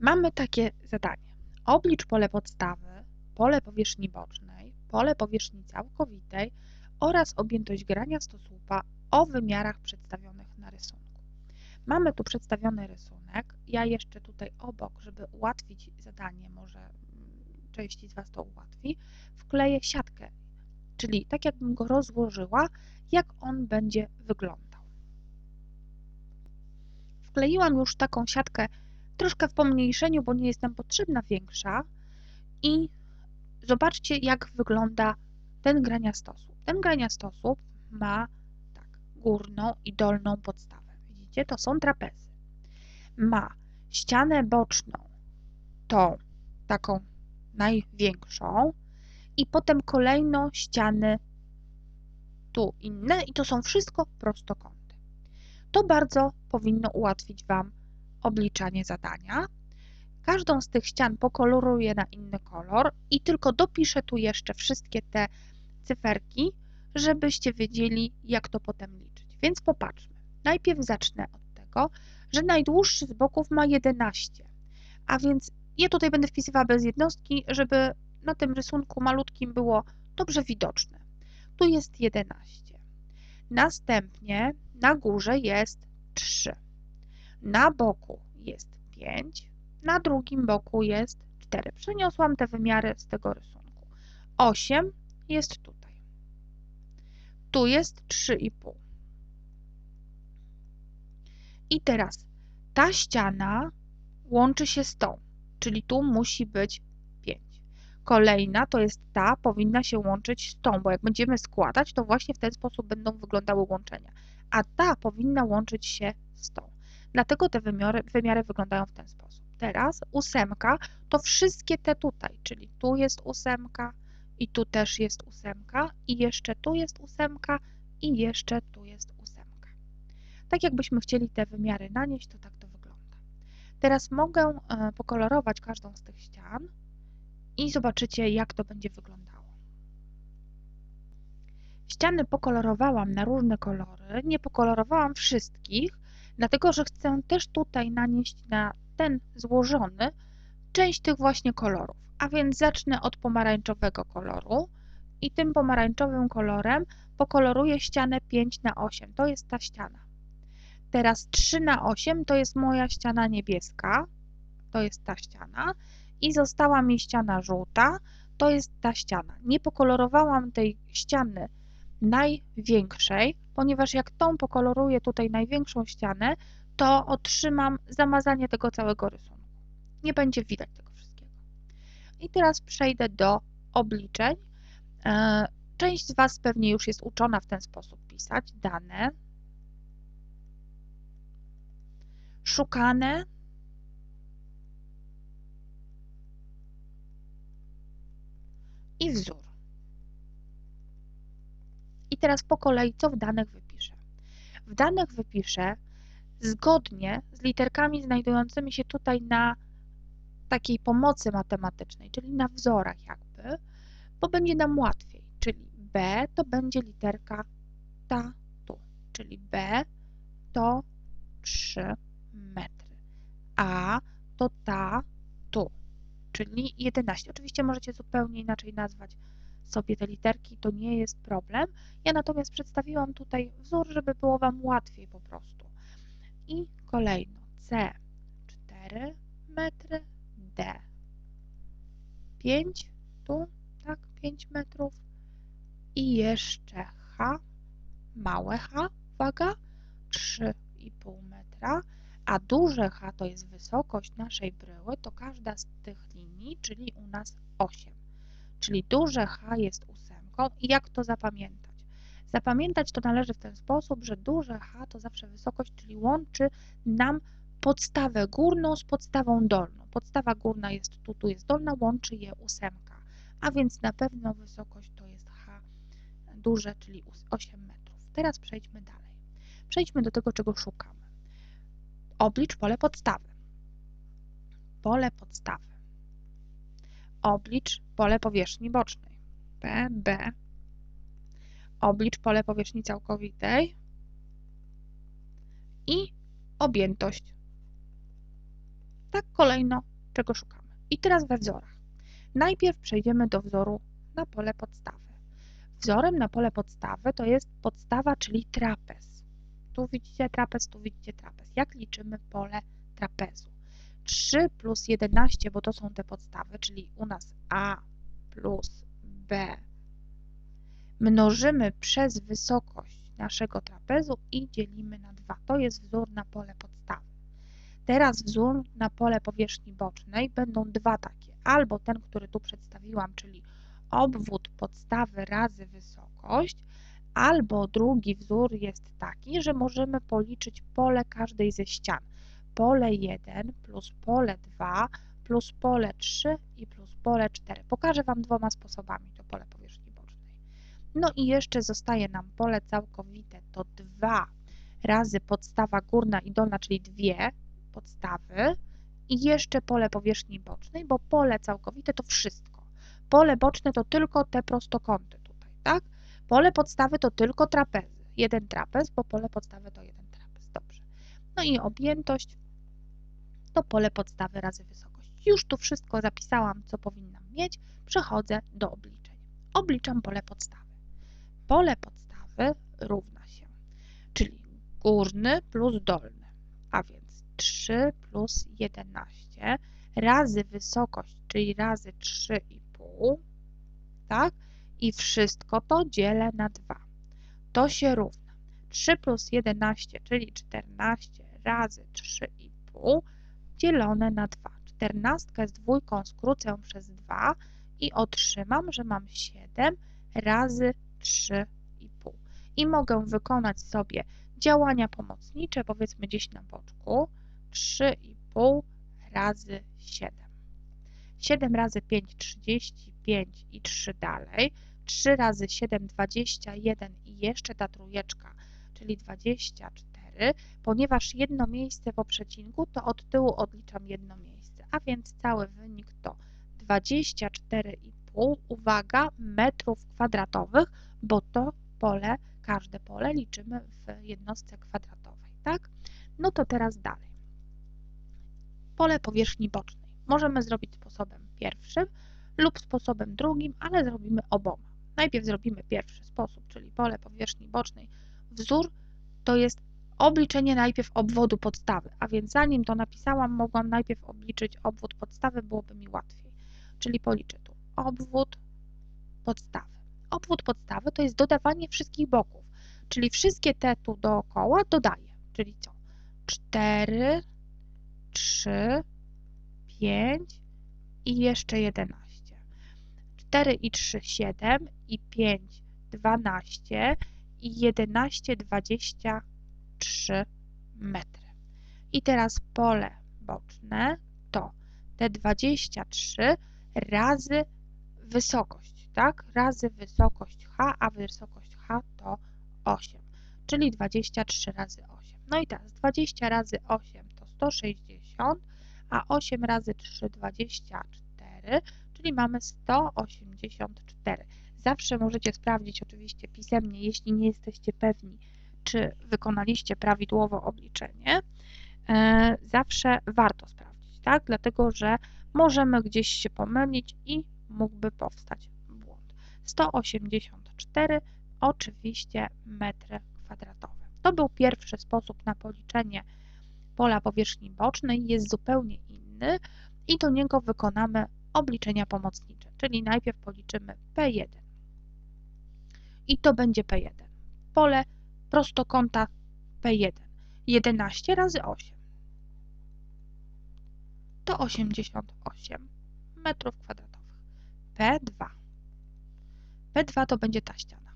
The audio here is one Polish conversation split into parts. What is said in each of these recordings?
Mamy takie zadanie. Oblicz pole podstawy, pole powierzchni bocznej, pole powierzchni całkowitej oraz objętość grania stosłupa o wymiarach przedstawionych na rysunku. Mamy tu przedstawiony rysunek. Ja jeszcze tutaj obok, żeby ułatwić zadanie, może części z Was to ułatwi, wkleję siatkę, czyli tak jakbym go rozłożyła, jak on będzie wyglądał. Wkleiłam już taką siatkę troszkę w pomniejszeniu, bo nie jest nam potrzebna większa i zobaczcie jak wygląda ten graniastosłup. Ten graniastosłup ma tak, górną i dolną podstawę. Widzicie, to są trapezy. Ma ścianę boczną, tą taką największą i potem kolejno ściany tu inne i to są wszystko prostokąty. To bardzo powinno ułatwić Wam obliczanie zadania. Każdą z tych ścian pokoloruję na inny kolor i tylko dopiszę tu jeszcze wszystkie te cyferki, żebyście wiedzieli, jak to potem liczyć. Więc popatrzmy. Najpierw zacznę od tego, że najdłuższy z boków ma 11, a więc ja tutaj będę wpisywała bez jednostki, żeby na tym rysunku malutkim było dobrze widoczne. Tu jest 11. Następnie na górze jest 3. Na boku jest 5, na drugim boku jest 4. Przeniosłam te wymiary z tego rysunku. 8 jest tutaj. Tu jest 3,5. I teraz ta ściana łączy się z tą, czyli tu musi być 5. Kolejna to jest ta, powinna się łączyć z tą, bo jak będziemy składać, to właśnie w ten sposób będą wyglądały łączenia. A ta powinna łączyć się z tą. Dlatego te wymiary, wymiary wyglądają w ten sposób. Teraz ósemka to wszystkie te tutaj, czyli tu jest ósemka i tu też jest ósemka i jeszcze tu jest ósemka i jeszcze tu jest ósemka. Tak jakbyśmy chcieli te wymiary nanieść, to tak to wygląda. Teraz mogę e, pokolorować każdą z tych ścian i zobaczycie, jak to będzie wyglądało. Ściany pokolorowałam na różne kolory, nie pokolorowałam wszystkich, dlatego że chcę też tutaj nanieść na ten złożony część tych właśnie kolorów. A więc zacznę od pomarańczowego koloru i tym pomarańczowym kolorem pokoloruję ścianę 5 na 8. To jest ta ściana. Teraz 3 na 8 to jest moja ściana niebieska. To jest ta ściana. I została mi ściana żółta. To jest ta ściana. Nie pokolorowałam tej ściany największej, ponieważ jak tą pokoloruję tutaj największą ścianę, to otrzymam zamazanie tego całego rysunku. Nie będzie widać tego wszystkiego. I teraz przejdę do obliczeń. E, część z Was pewnie już jest uczona w ten sposób pisać. Dane, szukane, i wzór. Teraz po kolei, co w danych wypiszę? W danych wypiszę zgodnie z literkami znajdującymi się tutaj na takiej pomocy matematycznej, czyli na wzorach jakby, bo będzie nam łatwiej. Czyli B to będzie literka ta tu, czyli B to 3 metry, A to ta tu, czyli 11. Oczywiście możecie zupełnie inaczej nazwać sobie te literki, to nie jest problem. Ja natomiast przedstawiłam tutaj wzór, żeby było Wam łatwiej po prostu. I kolejno C 4 metry, D 5, tu tak 5 metrów i jeszcze H, małe H, uwaga, 3,5 metra, a duże H to jest wysokość naszej bryły, to każda z tych linii, czyli u nas 8. Czyli duże H jest ósemką i jak to zapamiętać? Zapamiętać to należy w ten sposób, że duże H to zawsze wysokość, czyli łączy nam podstawę górną z podstawą dolną. Podstawa górna jest tu, tu jest dolna, łączy je ósemka, a więc na pewno wysokość to jest H duże, czyli 8 metrów. Teraz przejdźmy dalej. Przejdźmy do tego, czego szukamy. Oblicz pole podstawy. Pole podstawy. Oblicz pole powierzchni bocznej. P, B. Oblicz pole powierzchni całkowitej i objętość. Tak kolejno czego szukamy. I teraz we wzorach. Najpierw przejdziemy do wzoru na pole podstawy. Wzorem na pole podstawy to jest podstawa, czyli trapez. Tu widzicie trapez, tu widzicie trapez. Jak liczymy pole trapezu? 3 plus 11, bo to są te podstawy, czyli u nas A plus B mnożymy przez wysokość naszego trapezu i dzielimy na 2. To jest wzór na pole podstawy. Teraz wzór na pole powierzchni bocznej będą dwa takie. Albo ten, który tu przedstawiłam, czyli obwód podstawy razy wysokość, albo drugi wzór jest taki, że możemy policzyć pole każdej ze ścian. Pole 1 plus pole 2 plus pole 3 i plus pole 4. Pokażę Wam dwoma sposobami to pole powierzchni bocznej. No i jeszcze zostaje nam pole całkowite, to 2 razy podstawa górna i dolna, czyli dwie podstawy i jeszcze pole powierzchni bocznej, bo pole całkowite to wszystko. Pole boczne to tylko te prostokąty tutaj, tak? Pole podstawy to tylko trapezy. Jeden trapez, bo pole podstawy to jeden. No i objętość to pole podstawy razy wysokość. Już tu wszystko zapisałam, co powinnam mieć. Przechodzę do obliczeń. Obliczam pole podstawy. Pole podstawy równa się, czyli górny plus dolny, a więc 3 plus 11 razy wysokość, czyli razy 3,5, tak? I wszystko to dzielę na 2. To się równa 3 plus 11, czyli 14 razy 3,5 dzielone na 2. 14 z dwójką skrócę przez 2 i otrzymam, że mam 7 razy 3,5. I mogę wykonać sobie działania pomocnicze, powiedzmy gdzieś na boczku, 3,5 razy 7. 7 razy 5, 35 i 3 dalej. 3 razy 7, 21 i jeszcze ta trójeczka, czyli 24. Ponieważ jedno miejsce po przecinku, to od tyłu odliczam jedno miejsce, a więc cały wynik to 24,5, uwaga, metrów kwadratowych, bo to pole, każde pole liczymy w jednostce kwadratowej, tak? No to teraz dalej. Pole powierzchni bocznej. Możemy zrobić sposobem pierwszym lub sposobem drugim, ale zrobimy oboma. Najpierw zrobimy pierwszy sposób, czyli pole powierzchni bocznej. Wzór to jest obliczenie najpierw obwodu podstawy, a więc zanim to napisałam, mogłam najpierw obliczyć obwód podstawy, byłoby mi łatwiej. Czyli policzę tu obwód podstawy. Obwód podstawy to jest dodawanie wszystkich boków, czyli wszystkie te tu dookoła dodaję, czyli co? 4, 3, 5 i jeszcze 11. 4 i 3, 7 i 5, 12 i 11, 23 metry. I teraz pole boczne to te 23 razy wysokość, tak? Razy wysokość h, a wysokość h to 8, czyli 23 razy 8. No i teraz 20 razy 8 to 160, a 8 razy 3 24, czyli mamy 184. Zawsze możecie sprawdzić oczywiście pisemnie, jeśli nie jesteście pewni, czy wykonaliście prawidłowo obliczenie. E, zawsze warto sprawdzić, tak? Dlatego, że możemy gdzieś się pomylić i mógłby powstać błąd. 184 oczywiście metry kwadratowe. To był pierwszy sposób na policzenie pola powierzchni bocznej, jest zupełnie inny i do niego wykonamy obliczenia pomocnicze, czyli najpierw policzymy P1 i to będzie P1. Pole prostokąta P1 11 razy 8 to 88 metrów kwadratowych. P2 P2 to będzie ta ściana.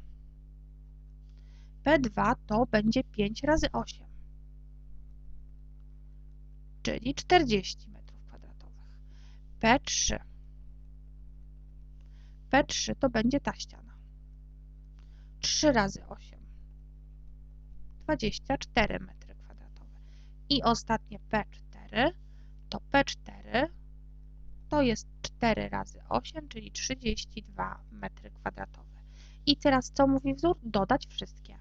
P2 to będzie 5 razy 8 czyli 40 metrów kwadratowych. P3. P3 to będzie ta ściana. 3 razy 8. 24 metry kwadratowe. I ostatnie P4 to P4 to jest 4 razy 8, czyli 32 metry kwadratowe. I teraz co mówi wzór? Dodać wszystkie.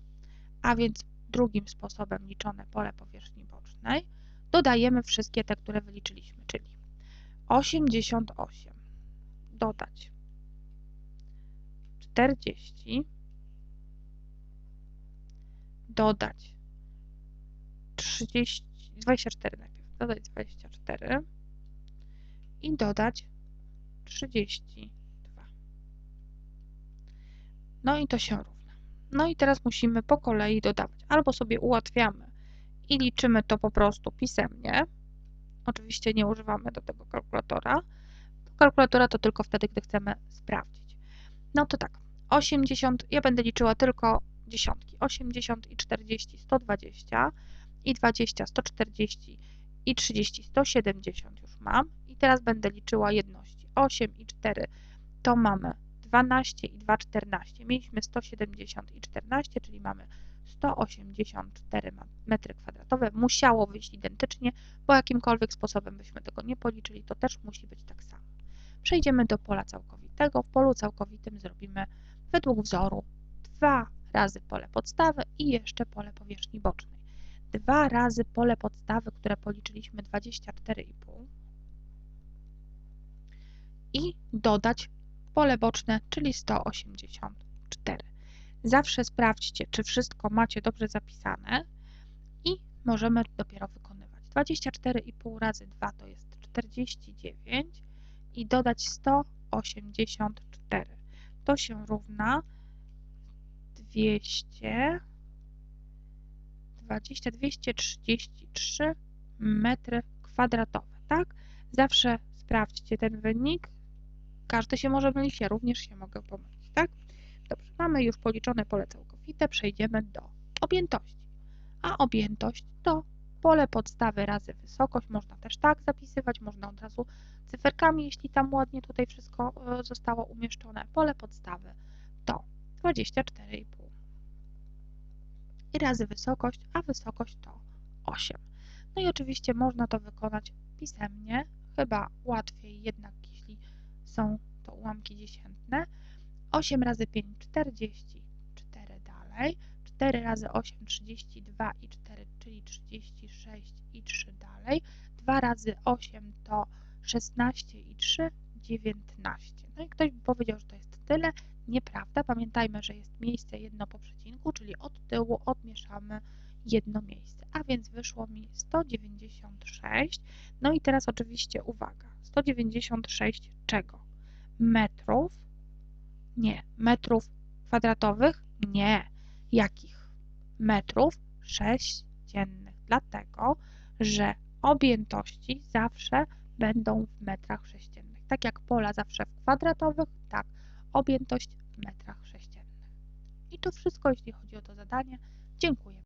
A więc drugim sposobem liczone pole powierzchni bocznej dodajemy wszystkie te, które wyliczyliśmy, czyli 88 dodać 40 dodać 30, 24 najpierw, dodać 24 i dodać 32. No i to się równa. No i teraz musimy po kolei dodawać. Albo sobie ułatwiamy i liczymy to po prostu pisemnie. Oczywiście nie używamy do tego kalkulatora. Kalkulatora to tylko wtedy, gdy chcemy sprawdzić. No to tak, 80, ja będę liczyła tylko dziesiątki. 80 i 40, 120 i 20, 140 i 30, 170 już mam. I teraz będę liczyła jedności. 8 i 4 to mamy 12 i 2, 14. Mieliśmy 170 i 14, czyli mamy 184 metry kwadratowe. Musiało wyjść identycznie, bo jakimkolwiek sposobem byśmy tego nie policzyli, to też musi być tak samo. Przejdziemy do pola całkowitego. W polu całkowitym zrobimy według wzoru 2 razy pole podstawy i jeszcze pole powierzchni bocznej. 2 razy pole podstawy, które policzyliśmy 24,5 i dodać pole boczne, czyli 184. Zawsze sprawdźcie, czy wszystko macie dobrze zapisane i możemy dopiero wykonywać. 24,5 razy 2 to jest 49 i dodać 184. To się równa 200 20, 233 metry kwadratowe, tak? Zawsze sprawdźcie ten wynik. Każdy się może mylić, ja również się mogę pomylić, tak? Dobrze, mamy już policzone pole całkowite, przejdziemy do objętości. A objętość to pole podstawy razy wysokość, można też tak zapisywać, można od razu cyferkami, jeśli tam ładnie tutaj wszystko e, zostało umieszczone. Pole podstawy to 24,5 i razy wysokość, a wysokość to 8. No i oczywiście można to wykonać pisemnie, chyba łatwiej jednak, jeśli są to ułamki dziesiętne. 8 razy 5 44 dalej, 4 razy 8 32 i 4, czyli 36 i 3 dalej, 2 razy 8 to 16 i 3 19. No i ktoś by powiedział, że to jest tyle. Nieprawda. Pamiętajmy, że jest miejsce jedno po przecinku, czyli od tyłu odmieszamy jedno miejsce. A więc wyszło mi 196. No i teraz oczywiście uwaga. 196 czego? Metrów? Nie. Metrów kwadratowych? Nie. Jakich? Metrów sześciennych. Dlatego, że objętości zawsze będą w metrach sześciennych. Tak jak pola zawsze w kwadratowych, tak objętość w metrach sześciennych. I to wszystko, jeśli chodzi o to zadanie. Dziękuję.